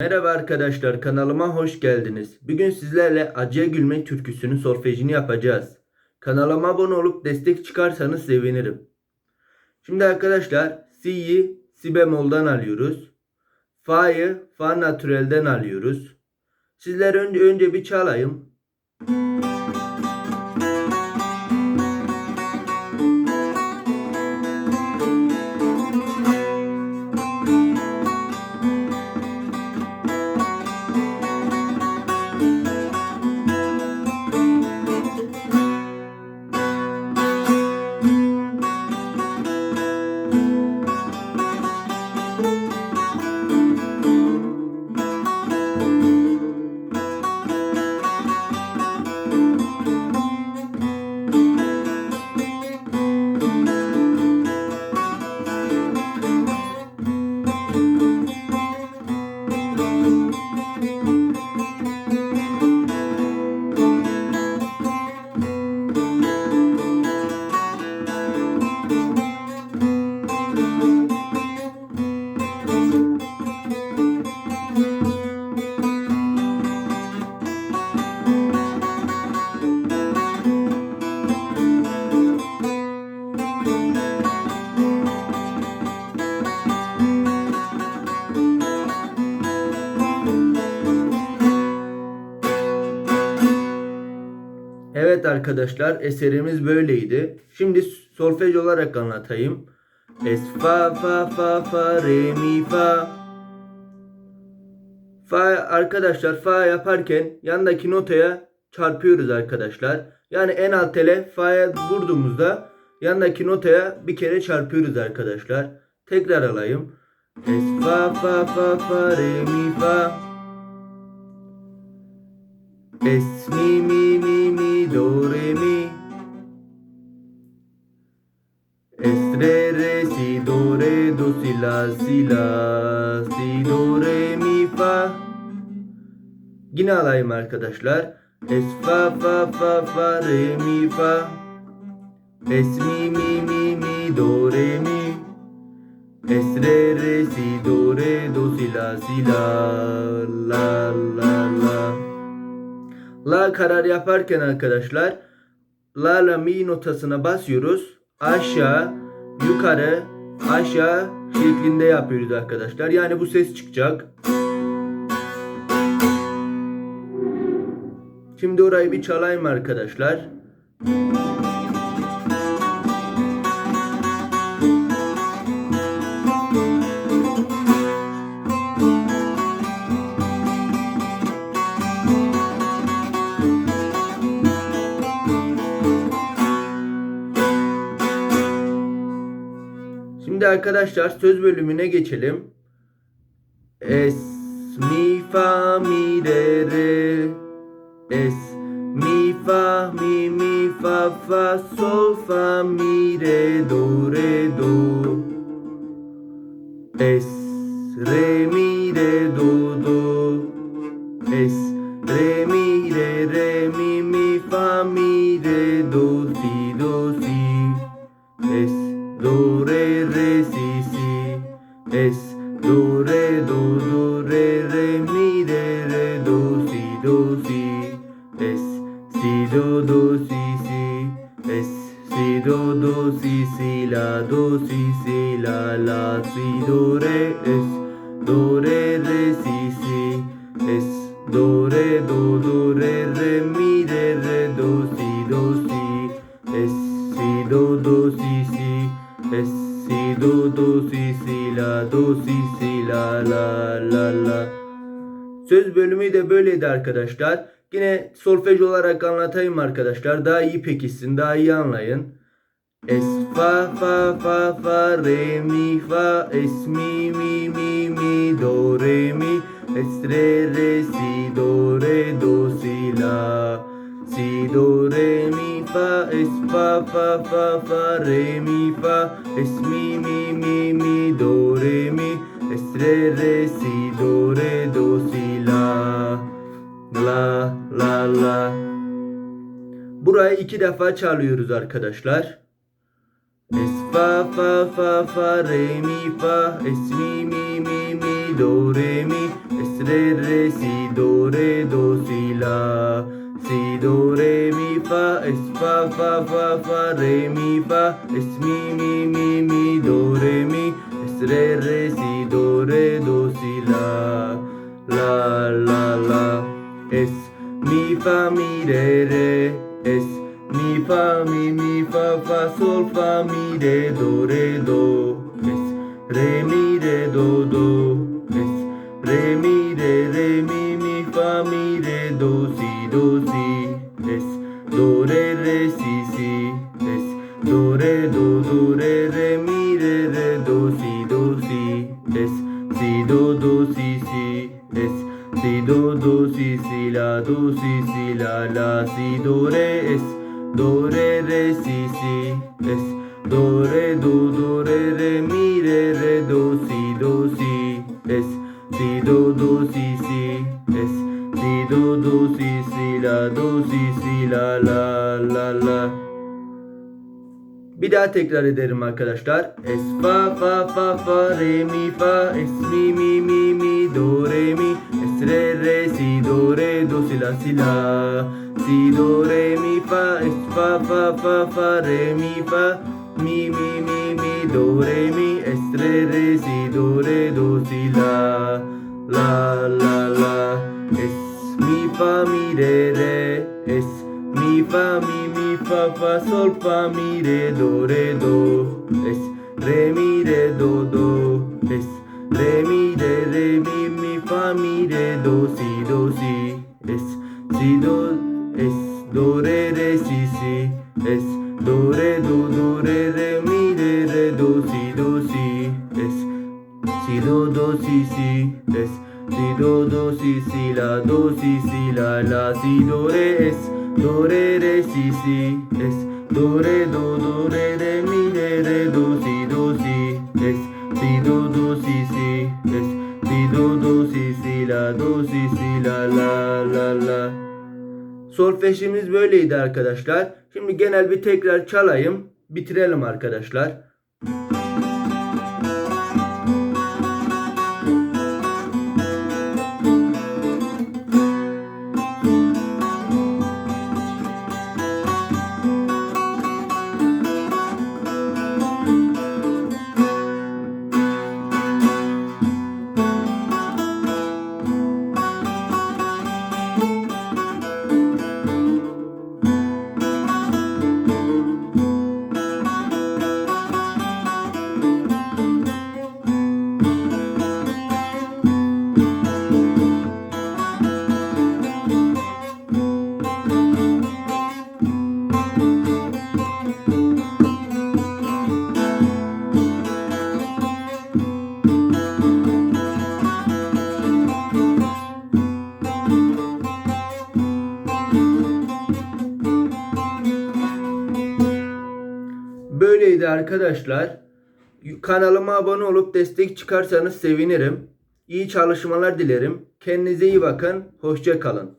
Merhaba arkadaşlar kanalıma hoş geldiniz. Bugün sizlerle Acıya Gülmek türküsünün solfejini yapacağız. Kanalıma abone olup destek çıkarsanız sevinirim. Şimdi arkadaşlar Si'yi Si bemoldan alıyoruz. Fa'yı Fa natürelden alıyoruz. Sizler önce önce bir çalayım. Evet arkadaşlar eserimiz böyleydi. Şimdi solfej olarak anlatayım. Es fa fa fa fa re mi fa. Fa arkadaşlar fa yaparken yandaki notaya çarpıyoruz arkadaşlar. Yani en alt tele fa'ya vurduğumuzda yandaki notaya bir kere çarpıyoruz arkadaşlar. Tekrar alayım. Es fa fa fa fa re mi fa. Es mi re re si do re do si la si la si do re mi fa. Yine alayım arkadaşlar. Es fa fa fa fa re mi fa. Es mi mi mi mi do re mi. Es re re si do re do si la si la la la la. La karar yaparken arkadaşlar La la mi notasına basıyoruz. Aşağı, yukarı, aşağı şeklinde yapıyoruz arkadaşlar. Yani bu ses çıkacak. Şimdi orayı bir çalayım arkadaşlar. Arkadaşlar söz bölümüne geçelim. Es mi fa mi re re Es mi fa mi mi fa fa sol fa mi re do re do Es re mi Söz bölümü de böyleydi arkadaşlar. Yine solfej olarak anlatayım arkadaşlar. Daha iyi pekişsin, daha iyi anlayın. Es fa fa fa fa re mi fa es mi mi mi mi do re mi es re re si do re do si la si do re mi fa es fa fa fa fa re mi fa es mi mi mi mi do re mi es re re si do re do la la la. Burayı iki defa çalıyoruz arkadaşlar. Es fa fa fa fa re mi fa. Es mi mi mi mi do re mi. Es re re si do re do si la. Si do re mi fa. Es fa fa fa fa re mi fa. Es mi mi mi mi do re mi. Es re re si do re do si la. La es mi fa mi re re. Es mi fa mi mi fa fa sol fa mi re do re do. Es re mi re do do. Es re mi re re mi mi fa mi re do si do si. Es do re re si si. Es do re do do re do re do do re re mi re re do si do si es. Si do do si si es. Si do do si si la do si si la la la la. Bir daha tekrar ederim arkadaşlar. Es fa fa fa fa re mi fa es mi mi mi mi do re mi es re re si do re do si la si la. Si do re mi fa es fa fa fa fa re mi fa mi mi mi mi do re mi es re si do re do si la la la la. Es mi fa mi re re. Es mi fa mi mi fa fa sol fa mi re do re do. Es re mi re do do. Es re mi do si si es si do do si si la do si si la la si do re es do re re si si es do re do do re re mi re re do si do si es si do do si si es si do do si si la do si si la la la la Solfejimiz böyleydi arkadaşlar. Şimdi genel bir tekrar çalayım. Bitirelim arkadaşlar. Arkadaşlar. Kanalıma abone olup destek çıkarsanız sevinirim. İyi çalışmalar dilerim. Kendinize iyi bakın. Hoşça kalın.